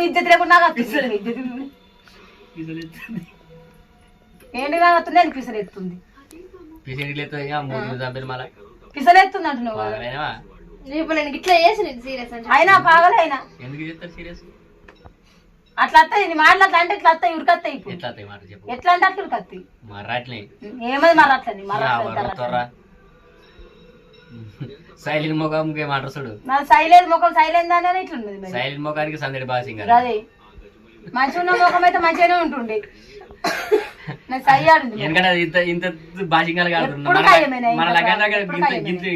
విద్యుత్ లేకుండా అనిపిస్తుంది విద్యుత్ ఏంటి ఎత్తుంది అంటున్నావు ఇట్లా చేసి నేను సీరియస్ అంటే అయినా పాగలే అయినా ఎందుకు చెప్తారు సీరియస్? అట్లా వస్తాయి నీ మాటలు అట్లా అంటే ఇట్లా వస్తాయి ఉరికొస్తాయి ఇప్పుడు. ఎట్లా మాట చెప్పు. ఎట్లా అంటే అట్లా ఉరికొస్తాయి మర్రాట్లే ఏమది మరి అట్లని మరి అట్లా తొర్రా సైలెంట్ ముఖం మాట చూడు. నాది సైలేదు ముఖం సైలెంట్ దాని సైలెంట్ ముఖానికి సందడి బాగా సింగర్. అదే. మంచిగా ఉన్న ముఖం అయితే మంచిగానే ఉంటుండే. ఎందుకంటే ఇంత కాదు. మన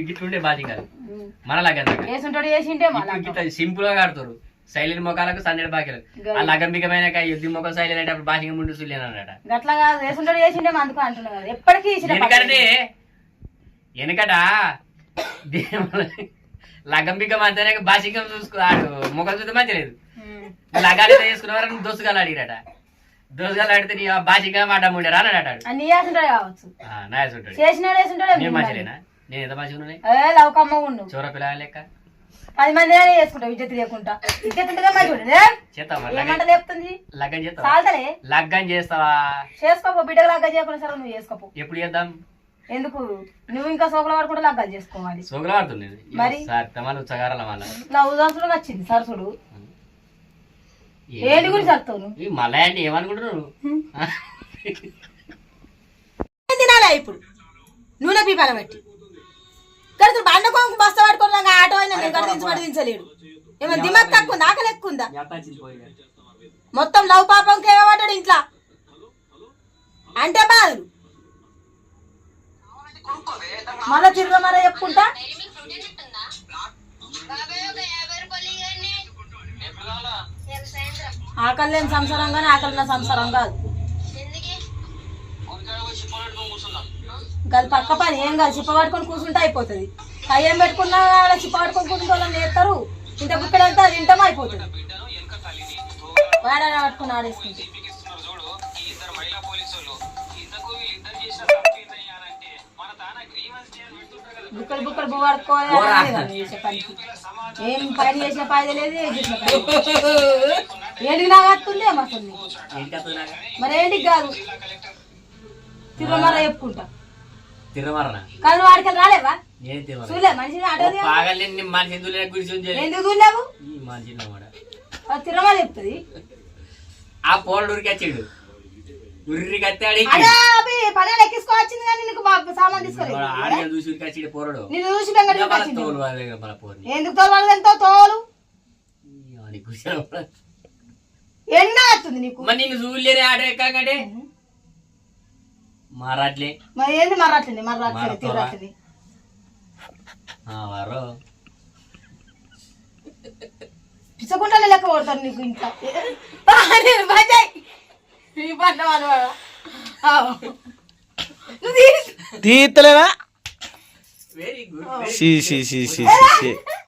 గిట్లుండే మన సింపుల్గా కడతారు సైలెంట్ ముఖాలకు సందడి బాకీలు. ఆ లగ్గం బిగమైన యుద్ధి ముఖం సైలెంట్ అంటే బాసింగ ముందు గట్లా కాదు అందుకు అంటున్నా కదా. ఎప్పటికీ ఎందుకంటే వెనకట బిగ్గం అంతేనే బాసింగం చూసుకో ఆడు ముఖం చూస్తే మంచి లేదు. లగాలి చేసుకున్నవారని దోసుగాలు అడిగిరట. దోసుగాలు అడిగితే నీ బాసింగం మాట ముండే ఉంటాడు చేసినాడు వేసుంటాడు నేను ఎంత మంచిగా ఉన్నాయి చోర పిల్ల లెక్క? పది మంది వేసుకుంటావు విద్యుత్ లేకుండా విద్యుత్ ఉంటుందా చేస్తావా? ఏమంట లేపుతుంది? లగ్గం చేస్తావా? లగ్గం చేస్తావా? చేసుకోపో బిడ్డకు లగ్గా చేయకుండా సరే నువ్వు చేసుకోపో. ఎప్పుడు చేద్దాం? ఎందుకు? నువ్వు ఇంకా సోకల వాడు కూడా లగ్గాలు చేసుకోవాలి. సోగులు పడుతుంది మరి? సార్ లవ్ దాసులు వచ్చింది సరసుడు ఏంటి గురించి ఈ మళ్ళా అంటే ఏమనుకుంటున్నావు తినాలా ఇప్పుడు? నూనె పీపాల బట్టి. పడిదించలేడు ఏమైనా దిమాగ్ తక్కువ ఆకలి ఎక్కువ ఉందా? మొత్తం లవ్ పాపంకి ఏమన్నాడు ఇంట్లో. అంటే బాధలు. మళ్ళా తిరుగు మళ్ళా చెప్పుకుంటా? ఆకలి లేని సంసారం కానీ ఆకలి ఉన్న సంసారం కాదు. గది పక్క పని ఏం కాదు చిప్ప పట్టుకొని కూర్చుంటే అయిపోతుంది. కయ్యం పెట్టుకున్నా పట్టుకొని కూర్చుంటే వాళ్ళని చేస్తారు. ఇంత బుక్కడంతా తింటాం అయిపోతుంది. వాడాడ పట్టుకుని ఆడేసుకుంటే. బుక్కలు బుక్కలు చేసే పనికి. ఏం పని చేసిన పని లేదు ఏం చేసిన పని లేదు. ఏంటికి నాకు వస్తుంది ఏమవుతుంది మరి ఏంటికి కాదు. తిరుమల చెప్పుకుంటా. తిరమరనా కానీ వాడికి రాలేవా? నేను తిరమర చూడలే మనిషిని ఆటోది పాగలేని మనిషి ఎందుకు లేని గురించి ఉంచాలి ఎందుకు చూడలేవు ఈ మనిషి మాట తిరుమల చెప్తుంది. ఆ పోరడు ఉరికి వచ్చాడు. అదే అవి పల్లెలు ఎక్కించుకోవచ్చింది కానీ నీకు సామాన్ తీసుకోలేదు ఆడిగా చూసి ఉరికి వచ్చాడు పోరడు నేను చూసి బెంగళూరు మన వచ్చింది తోలు అదే మన పోరిని ఎందుకు తోలు ఎంతో తోలు. ఎండా వస్తుంది నీకు. మరి నిన్ను చూడలేరే ఆట ఎక్కకంటే? మారాట్లే. మరి ఏంది మర్రతోరా? తిరగట్లేదు ఆ వారో. పిచ్చకుంటలే లెక్క కొడతారు నీకు ఇంట్లో. తీయలేదా వెరీ గుడ్ సి సి సి సి సి.